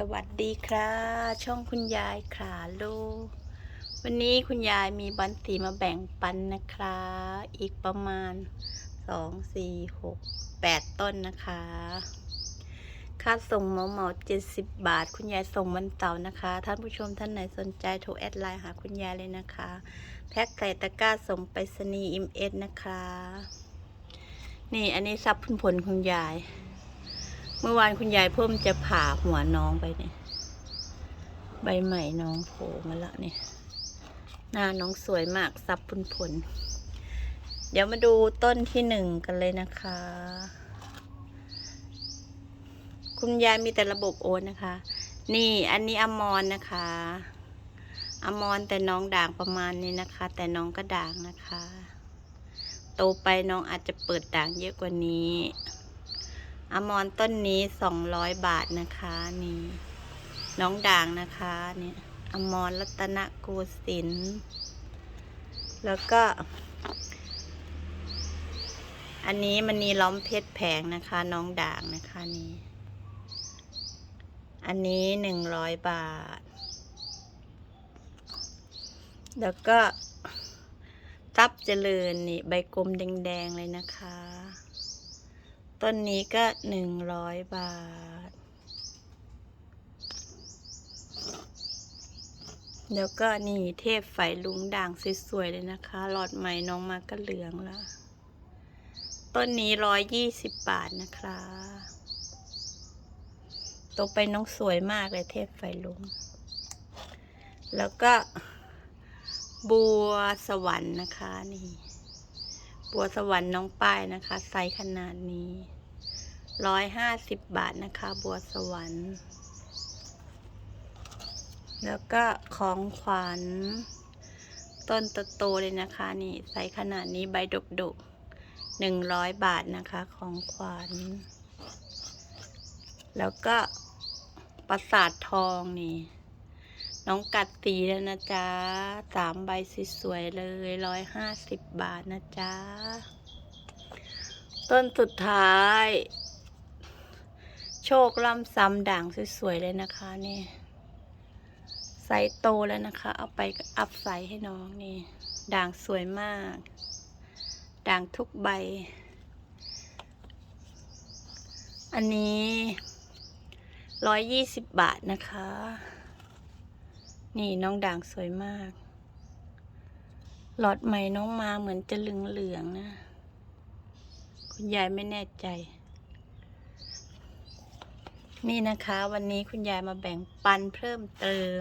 สวัสดีครับช่องคุณยายขาลูกวันนี้คุณยายมีบันสีมาแบ่งปันนะคะอีกประมาณสองสี่หกแปดต้นนะคะ ค่าส่งเหมาเหมาเจ็ดสิบบาท คุณยายส่งวันเสาร์นะคะ ท่านผู้ชมท่านไหนสนใจโทรแอดไลน์หาคุณยายเลยนะคะ แพ็คใส่ตะกร้าส่งไปรษณีย์อิมเอสนะคะ นี่อันนี้ซับพุนผลคุณยาย เมื่อวานคุณยายเพิ่มจะผ่าหัวน้องไปเนี่ย ใบใหม่น้องโผล่มาแล้วเนี่ย หน้าน้องสวยมากซับพุนผล เดี๋ยวมาดูต้นที่หนึ่งกันเลยนะคะ คุณยายมีแต่ระบบโอนนะคะ นี่อันนี้อมรนะคะอมรแต่น้องด่างประมาณนี้นะคะ แต่น้องก็ด่างนะคะ โตไปน้องอาจจะเปิดด่างเยอะกว่านี้ อมรต้นนี้สองร้อยบาทนะคะนี่น้องด่างนะคะเนี่ยอมรรัตนโกสินทร์แล้วก็ อันนี้มันนีล้อมเพชรแผงนะคะ น้องด่างนะคะนี่อันนี้หนึ่งร้อยบาท แล้วก็ทับเจริญนี่ใบกลมแดง ๆ เลยนะคะ ต้นนี้ก็หนึ่งร้อยบาท แล้วก็นี่เทพไฟลุงด่างสวยๆเลยนะคะ หลอดใหม่น้องมาก็เหลืองละต้นนี้ร้อยยี่สิบบาทนะคะโตไปน้องสวยมากเลยเทพไฟลุง แล้วก็บัวสวรรค์นะคะนี่ บัวสวรรค์น้องป้ายนะคะ ไซส์ขนาดนี้ร้อยห้าสิบบาทนะคะ บัวสวรรค์ แล้วก็ของขวัญ ต้นโตๆเลยนะคะ นี่ไซส์ขนาดนี้ใบดกๆหนึ่งร้อยบาทนะคะ ของขวัญ แล้วก็ประสาททองนี่ น้องกัดสีแล้วนะจ๊ะสามใบสวยๆเลยร้อยห้าสิบบาทนะจ๊ะ ต้นสุดท้าย โชคล่ำซ้ำด่างสวยๆเลยนะคะนี่ไซส์โตแล้วนะคะ เอาไปอัพไซส์ให้น้องนี่ ด่างสวยมาก ด่างทุกใบ อันนี้ร้อยยี่สิบบาทนะคะ นี่น้องด่างสวยมาก หลอดใหม่น้องมาเหมือนจะเหลืองๆนะ คุณยายไม่แน่ใจ นี่นะคะวันนี้คุณยายมาแบ่งปันเพิ่มเติม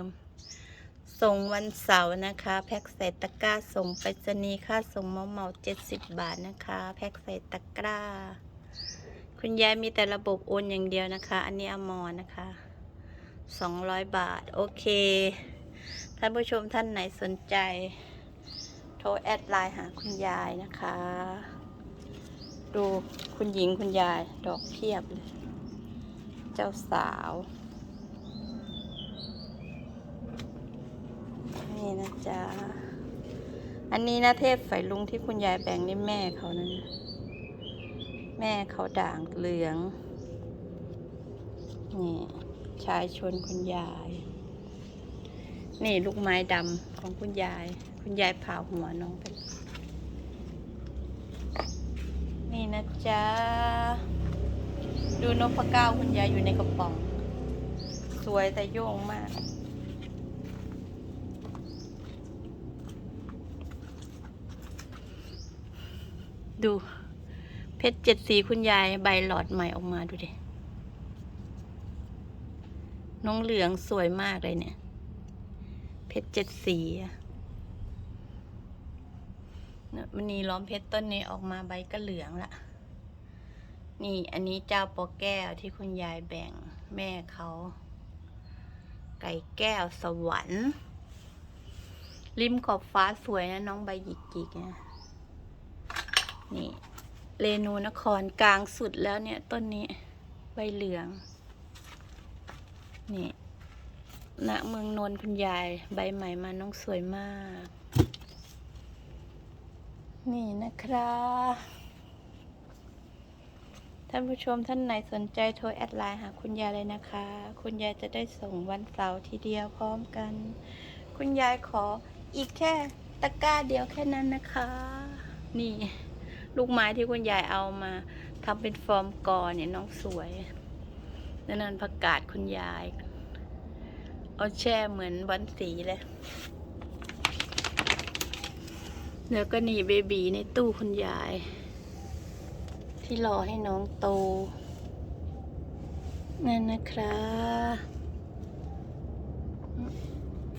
ส่งวันเสาร์นะคะ แพ็คใส่ตะกร้าส่งไปรษณีย์ค่าส่งเมาเมาเจ็ดสิบบาทนะคะ แพ็คใส่ตะกร้า คุณยายมีแต่ระบบโอนอย่างเดียวนะคะ อันนี้อมรนะคะสองร้อยบาท โอเค ท่านผู้ชมท่านไหนสนใจ โทรแอดไลน์หาคุณยายนะคะ ดูคุณหญิงคุณยายดอกเพียบเลย เจ้าสาว นี่นะจ๊ะ อันนี้นะเทพไฝลุงที่คุณยายแบ่งนี่แม่เขานะเนี่ยแม่เขาด่างเหลือง นี่ชายชวนคุณยาย นี่ลูกไม้ดำของคุณยาย คุณยายผ่าหัวน้องไป นี่นะจ๊ะ ดูนกพะเก้าคุณยายอยู่ในกระป๋อง สวยแต่โยงมากดูเพชรเจ็ดสีคุณยายใบหลอดใหม่ออกมาดูดิ น้องเหลืองสวยมากเลยเนี่ย เพชรเจ็ดสีอะเนี่ยมันนีล้อมเพชรต้นนี้ออกมาใบก็เหลืองละนี่อันนี้เจ้าปอแก้วที่คุณยายแบ่งแม่เขา ไก่แก้วสวรรค์ริมขอบฟ้าสวยนะน้องใบหยิกจิกๆนะนี่เรนูนครกลางสุดแล้วเนี่ยต้นนี้ใบเหลือง นี่ ณเมืองนนท์คุณยาย ใบใหม่มาน้องสวยมาก นี่นะครับท่านผู้ชมท่านไหนสนใจโทรแอดไลน์หาคุณยายเลยนะคะ คุณยายจะได้ส่งวันเสาร์ทีเดียวพร้อมกัน คุณยายขออีกแค่ตะกร้าเดียวแค่นั้นนะคะ นี่ ลูกไม้ที่คุณยายเอามาทำเป็นฟอร์มกอเนี่ยน้องสวยนั่นนั่นประกาศคุณยาย เอาแช่เหมือนวันสีเลย แล้วก็นี่เบบีในตู้คุณยาย ที่รอให้น้องโต นั่นนะครับ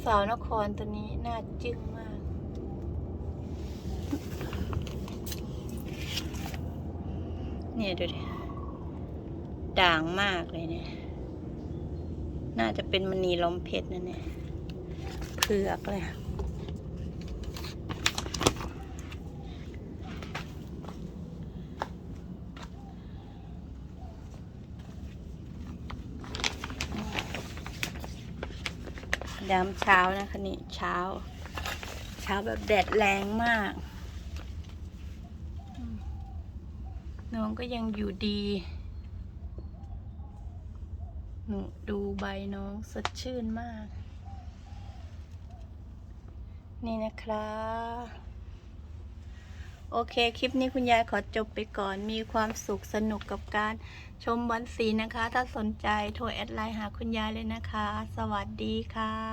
สาวนครตัวนี้น่าจึ้งมาก เนี่ยดูดิ ด่างมากเลยเนี่ย น่าจะเป็นมณีล้อมเพชรนะเนี่ยเผือกเลยยามเช้านะคะนี่เช้า เช้าแบบแดดแรงมาก น้องก็ยังอยู่ดี หนูดูใบน้องสดชื่นมาก นี่นะครับโอเค คลิปนี้คุณยายขอจบไปก่อน มีความสุขสนุกกับการชมบอลสีนะคะ ถ้าสนใจโทรแอดไลน์หาคุณยายเลยนะคะ สวัสดีค่ะ